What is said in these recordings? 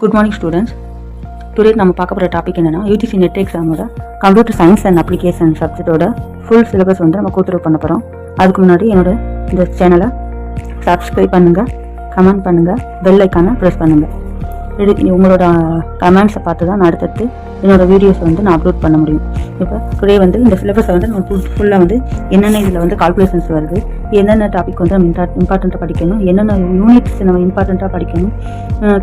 Good morning students today நம்ம பார்க்க போகிற டாபிக் என்னென்னா யூடிசி நெட் எக்ஸாமோட கம்ப்யூட்டர் சயின்ஸ் அண்ட் அப்ளிகேஷன் சப்ஜெக்டோட ஃபுல் சிலபஸ் வந்து நம்ம கூத்துரு பண்ண போகிறோம் அதுக்கு முன்னாடி என்னோட இந்த சேனலை சப்ஸ்கிரைப் பண்ணுங்கள் கமெண்ட் பண்ணுங்கள் பெல் ஐக்கானை ப்ரெஸ் பண்ணுங்கள் இது உங்களோட கமெண்ட்ஸை பார்த்து தான் நான் அடுத்தடுத்து என்னோட வீடியோஸ் வந்து நான் அப்லோட் பண்ண முடியும். இப்போ டுடே வந்து இந்த சிலபஸை வந்து நம்ம ஃபுல் ஃபுல்லாக வந்து என்னென்ன இதில் வந்து கால்குலேஷன்ஸ் வருது என்னென்ன டாபிக் வந்து நம்ம இம்பார்ட்டண்ட்டாக படிக்கணும் என்னென்ன யூனிட்ஸ் நம்ம இம்பார்ட்டண்ட்டாக படிக்கணும்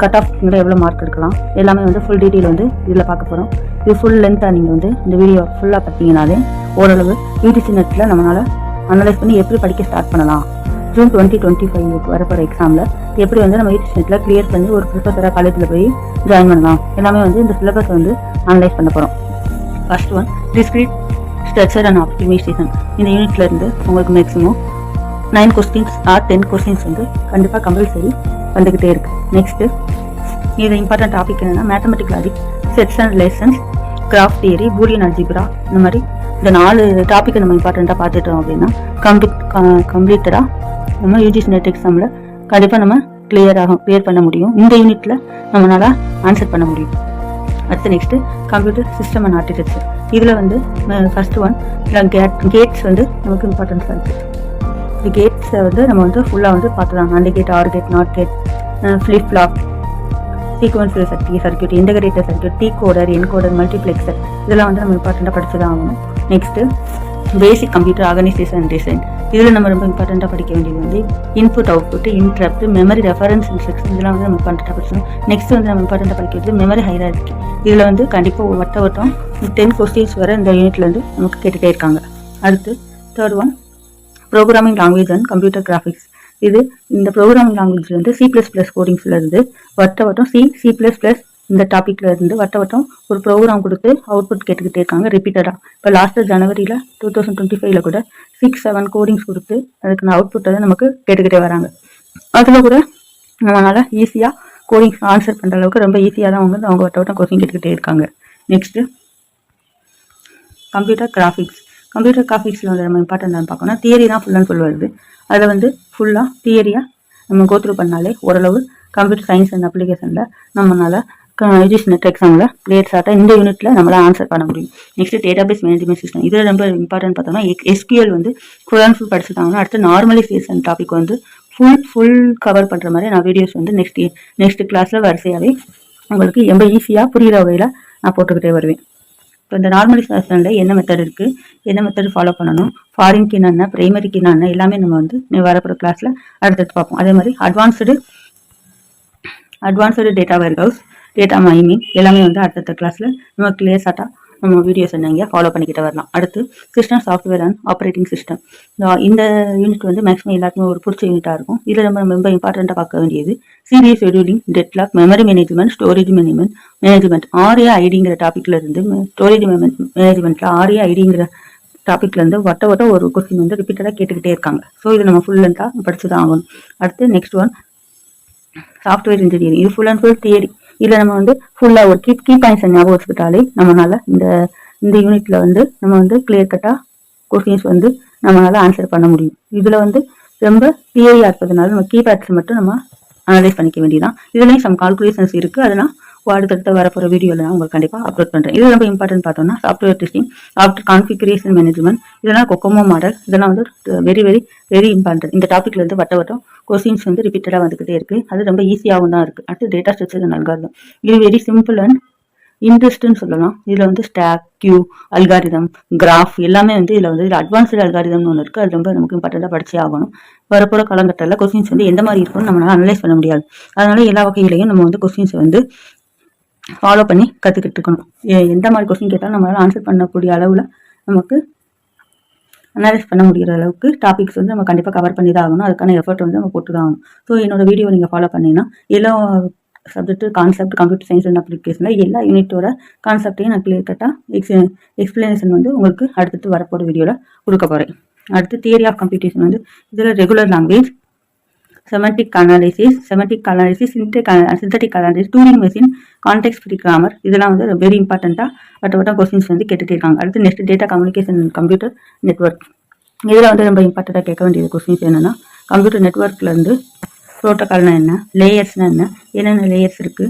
கட் ஆஃப் எவ்வளோ மார்க் எடுக்கலாம் எல்லாமே வந்து ஃபுல் டீட்டெயில் வந்து இதில் பார்க்க போகிறோம் இது ஃபுல் லென்த்தாக நீங்கள் வந்து இந்த வீடியோ ஃபுல்லாக பார்த்தீங்கன்னாலே ஓரளவு யூடிசி நெட்டில் நம்மளால் அனலைஸ் பண்ணி எப்படி படிக்க ஸ்டார்ட் பண்ணலாம். ஜூன் டுவெண்ட்டி டுவெண்ட்டி ஃபைவ் வரப்போகிற எக்ஸாமில் எப்படி வந்து நம்ம யூடிசி நெட்டில் கிளியர் பண்ணி ஒரு ப்ரிஃபஸராக காலேஜில் போய் ஜாயின் பண்ணலாம். எல்லாமே வந்து இந்த சிலபஸ் வந்து அனலைஸ் பண்ண போகிறோம் first one discrete structure and optimisation இந்த யூனிட்ல இருந்து உங்களுக்கு maximum nine questions or ten questions வந்து கண்டிப்பாக கம்பல்சரி வந்துக்கிட்டே இருக்கு. நெக்ஸ்ட்டு இது இம்பார்ட்டன்ட் டாபிக் என்னென்னா mathematic logic sets and lessons graph theory Boolean algebra இந்த மாதிரி இந்த நாலு டாப்பிக்கை நம்ம இம்பார்ட்டண்ட்டாக பார்த்துட்டோம் அப்படின்னா கம்ப்ளீட் கம்ப்ளீட்டடாக நம்ம யூஜிசி நெட் எக்ஸாமில் கண்டிப்பாக நம்ம கிளியர் ஆகும் கிளியர் பண்ண முடியும். இந்த யூனிட்டில் நம்மளால் ஆன்சர் பண்ண முடியும். அடுத்து next computer system and architecture இதில் வந்து ஃபர்ஸ்ட் ஒன் கேட் கேட்ஸ் வந்து நமக்கு இம்பார்ட்டன்ஸாக இருக்குது இந்த கேட்ஸை வந்து நம்ம வந்து ஃபுல்லாக வந்து பார்த்துதான் அந்த gate or gate not gate flip flop sequence circuit circuit integrator circuit decoder encoder multiplexer இதெல்லாம் வந்து நம்ம இம்பார்ட்டண்ட்டாக படிச்சு தான் ஆகணும். Next basic computer organisation design இதில் நம்ம ரொம்ப இம்பார்ட்டண்ட்டாக படிக்க வேண்டியது வந்து input output interrupt memory reference instruction இதெல்லாம் வந்து நம்ம இம்பார்ட்டண்ட்டாக படிச்சோம் நெக்ஸ்ட் வந்து நம்ம இம்பார்ட்டண்ட்டாக படிக்கிறது மெமரி ஹைரார்கி இதில் வந்து கண்டிப்பாக வட்ட வட்டம் டென் கொஸ்டின்ஸ் வரை இந்த யூனிட்ல வந்து நமக்கு கேட்டுகிட்டே இருக்காங்க. அடுத்து third one programming language and computer graphics இது இந்த ப்ரோக்ராமிங் லாங்குவேஜ் வந்து சி ப்ளஸ் ப்ளஸ் கோடிங்ஸ்ல இருந்து வட்ட வட்டம் சி சி ப்ளஸ் ப்ளஸ் இந்த டாப்பிக்ல இருந்து வட்ட வட்டம் ஒரு ப்ரோக்ராம் கொடுத்து அவுட்புட் கேட்டுக்கிட்டே இருக்காங்க ரிப்பீட்டடாக இப்போ லாஸ்ட்டு ஜனவரியில் டூ தௌசண்ட் டுவெண்ட்டி ஃபைவ்ல கூட சிக்ஸ் செவன் கோடிங்ஸ் கொடுத்து அதுக்கு அவுட்புட்டை நமக்கு கேட்டுக்கிட்டே வராங்க. அதில் கூட நம்மளால ஈஸியாக கோடிங்ஸ் ஆன்சர் பண்ணுற அளவுக்கு ரொம்ப ஈஸியாக தான் அவங்க அவங்க வட்ட வட்டம் கொஸ்டின் கேட்டுக்கிட்டே இருக்காங்க. நெக்ஸ்ட்டு கம்ப்யூட்டர் கிராஃபிக்ஸ் கம்ப்யூட்டர் கிராஃபிக்ஸில் வந்து நம்ம இம்பார்ட்டன்ட் பார்க்கணும் தியரி தான் ஃபுல்லாக சொல்லுவது அதை வந்து ஃபுல்லாக தியரியாக நம்ம கோத்ரூ பண்ணாலே ஓரளவு கம்ப்யூட்டர் சயின்ஸ் அண்ட் அப்ளிகேஷனில் நம்மளால் யூஜிசி நெட் எக்ஸாமில் கிளியர் ஷார்ட்டாக இந்த யூனிட்டில் நம்மளால் ஆன்சர் பண்ண முடியும். நெக்ஸ்ட் டேட்டாபேஸ் மேனேஜ்மெண்ட் சிஸ்டம் இதில் ரொம்ப இம்பார்ட்டன்ட் பார்த்தோம்னா எஸ்கியூஎல் வந்து ஃபுல் அண்ட் ஃபுல் படிச்சுட்டாங்கன்னா அடுத்து நார்மலைசேஷன் டாபிக் வந்து ஃபுல் ஃபுல் கவர் பண்ணுற மாதிரி நான் வீடியோஸ் வந்து நெக்ஸ்ட் நெக்ஸ்ட் கிளாஸில் வரிசையாகவே உங்களுக்கு ரொம்ப ஈஸியாக புரிகிற வகையில் நான் போட்டுக்கிட்டே வருவேன். இப்போ இந்த நார்மலைசேஷனில் என்ன மெத்தட் இருக்குது என்ன மெத்தட் ஃபாலோ பண்ணணும்? ஃபாரின்க்கு என்னென்ன? ப்ரைமரிக்கு என்னென்ன? எல்லாமே நம்ம வந்து வரப்போகிற கிளாஸில் அடுத்தடுத்து பார்ப்போம். அதே மாதிரி advanced advanced data warehouse data mining எல்லாமே வந்து அடுத்தடுத்த கிளாஸில் நம்ம கிளியர் ஷார்ட்டாக நம்ம வீடியோஸ் என்னங்க ஃபாலோ பண்ணிக்கிட்டு வரலாம். அடுத்து system software and operating system இந்த யூனிட் வந்து மேக்ஸிமம் எல்லாருக்குமே ஒரு பிடிச்ச யூனிட்டாக இருக்கும். இதில் நம்ம ரொம்ப இம்பார்ட்டண்ட்டாக பார்க்க வேண்டியது serious scheduling deadlock memory management storage management management R A ஐடிங்கிற டாப்பிக்ல இருந்து ஸ்டோரேஜ் மேனேஜ்மெண்ட்ல ஆர்ஏ ஐடிங்கிற டாபிக்ல இருந்து வட்ட வட்ட ஒரு கொஸ்டின் வந்து ரிப்பீட்டடாக கேட்டுக்கிட்டே இருக்காங்க. ஸோ இது நம்ம ஃபுல் லென்த்தாக படிச்சு தான் ஆகணும். அடுத்து நெக்ஸ்ட் ஒன் சாஃப்ட்வேர் இன்ஜினியரிங் இது ஃபுல் அண்ட் ஃபுல் தியரி இதில் நம்ம வந்து ஃபுல்லாக ஒரு கீ கீ பாயிண்ட்ஸை ஞாபகம் வச்சுக்கிட்டாலே நம்மளால இந்த இந்த யூனிட்ல வந்து நம்ம வந்து கிளியர் கட்டாக கொஸ்டின்ஸ் வந்து நம்மளால ஆன்சர் பண்ண முடியும். இதில் வந்து ரொம்ப தியரியாக இருப்பதனால நம்ம கீ பேட்ஸ் மட்டும் நம்ம அனலைஸ் பண்ணிக்க வேண்டியதான் இதுலேயும் சம் கால்குலேஷன்ஸ் இருக்குது அதெல்லாம் அடுத்தடுத்த வரப்போகிற வீடியோவில் நான் உங்களுக்கு கண்டிப்பாக அப்லோட் பண்ணுறேன் இது ரொம்ப இம்பார்ட்டன்ட் பார்த்தோம்னா software testing after configuration management இதெல்லாம் கொக்கோமோ மாடல் இதெல்லாம் வந்து வெரி வெரி வெரி இம்பார்ட்டன்ட் இந்த டாப்பிக்கில் இருந்து வட்ட வட்டம் கொஸ்டின்ஸ் வந்து ரிப்பீட்டடாக வந்துக்கிட்டே இருக்குது அது ரொம்ப ஈஸியாகவும் தான் இருக்குது அடுத்து டேட்டா ஸ்ட்ரக்சர் அண்ட் அல்காரிதம் இது வெரி சிம்பிள் அண்ட் இன்ட்ரெஸ்ட்னு சொல்லலாம். இதில் வந்து ஸ்டாக் கியூ அல்காரிதம் கிராஃப் எல்லாமே வந்து இதில் வந்து இதில் அட்வான்ஸ்டு அல்காரிதம்னு ஒன்று இருக்குது அது ரொம்ப நமக்கு இம்பார்ட்டண்ட்டாக படிச்சே ஆகணும். வரப்போகிற காலகட்டத்தில் கொஸ்டின்ஸ் வந்து எந்த மாதிரி இருக்கும்னு நம்மளால் அனலைஸ் பண்ண முடியாது. அதனால் எல்லா வகையிலையும் நம்ம வந்து கொஸ்டின்ஸ் வந்து ஃபாலோ பண்ணி கற்றுக்கிட்டு இருக்கணும். எந்த மாதிரி கொஸ்டின் கேட்டாலும் நம்மளால் ஆன்சர் பண்ணக்கூடிய அளவில் நமக்கு அனலைஸ் பண்ண முடிகிற அளவுக்கு டாபிக்ஸ் வந்து நம்ம கண்டிப்பாக கவர் பண்ணி தான் ஆகணும். அதுக்கான எஃபர்ட் வந்து நம்ம போட்டு தான் ஆகணும். ஸோ என்னோட வீடியோ நீங்கள் ஃபாலோ பண்ணீங்கன்னா எல்லா subject concept computer science and அப்ளிகேஷனில் எல்லா யூனிட்டோட கான்செப்டையும் நான் கிளியர் கட்டாக எக்ஸ் எக்ஸ்பிளனேஷன் வந்து உங்களுக்கு அடுத்தடுத்து வரப்போகிற வீடியோவில் கொடுக்க போகிறேன் அடுத்து தியரி ஆஃப் கம்ப்யூட்டேஷன் வந்து இதில் regular language semantic analysis semantic analysis syntactic syntactic analysis Turing machine context free grammar இதெல்லாம் வந்து வெரி இம்பார்ட்டண்ட்டாக வட்ட வட்ட கொஸ்டின்ஸ் வந்து கேட்டுட்டே இருக்காங்க. அடுத்து next data communication computer network இதில் வந்து ரொம்ப இம்பார்ட்டண்ட்டாக கேட்க வேண்டியது கொஸ்டின்ஸ் என்னென்னா கம்ப்யூட்டர் நெட்ஒர்க்லேருந்து ப்ரோட்டோக்கால்னால் என்ன லேயர்ஸ்னால் என்ன என்னென்ன லேயர்ஸ் இருக்குது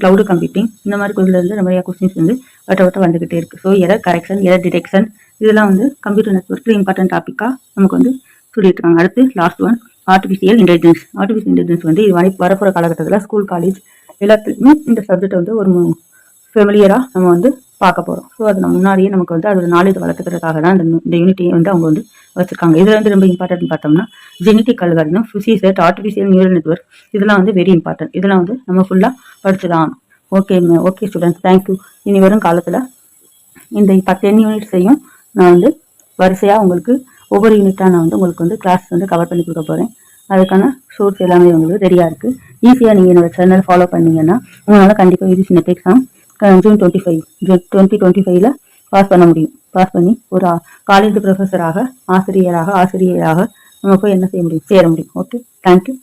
க்ளவுடு கம்ப்யூட்டிங் இந்த மாதிரி குழுல இருந்து கொஸ்டின்ஸ் வந்து வட்ட வட்ட வந்துக்கிட்டே இருக்குது so error correction error detection இதெல்லாம் வந்து கம்ப்யூட்டர் நெட்ஒர்க்கில் இம்பார்ட்டன்ட் டாப்பிக்காக நமக்கு வந்து சொல்லிட்டு இருக்காங்க. அடுத்து last one artificial intelligence artificial intelligence வந்து இது வரப்போகிற காலகட்டத்தில் ஸ்கூல் காலேஜ் எல்லாத்துலேயுமே இந்த சப்ஜெக்ட் வந்து ஒரு ஃபெமிலியராக நம்ம வந்து பார்க்க போகிறோம் ஸோ அது நம்ம முன்னாடியே நமக்கு வந்து அதோட நாலேஜ் வளர்த்துக்கிறதுக்காக தான் இந்த யூனிட்டியை வந்து அவங்க வந்து வச்சுருக்காங்க. இதில் வந்து ரொம்ப இம்பார்ட்டன்ட் பார்த்தோம்னா genetic algorithm fuzzy set artificial neural network இதெல்லாம் வந்து வெரி இம்பார்ட்டன்ட் இதெல்லாம் வந்து நம்ம ஃபுல்லாக படிச்சுதான் okay okay students thank you இனி வரும் காலத்தில் இந்த பத்து யூனிட்ஸையும் நான் வந்து வரிசையாக உங்களுக்கு ஒவ்வொரு யூனிட்டாக நான் வந்து உங்களுக்கு வந்து கிளாஸ் வந்து கவர் பண்ணி கொடுக்க போகிறேன் அதுக்கான சோர்ஸ் எல்லாமே உங்களுக்கு ரெடியாக இருக்குது ஈஸியாக நீங்கள் என்னோட சேனல் ஃபாலோ பண்ணீங்கன்னா உங்களால் கண்டிப்பாக UGC NET exam June twenty five twenty twenty ஃபைவ்ல பாஸ் பண்ண முடியும். பாஸ் பண்ணி ஒரு காலேஜ் ப்ரொஃபஸராக ஆசிரியராக ஆசிரியராக நம்ம போய் என்ன செய்ய முடியும்? சேர முடியும். Okay thank you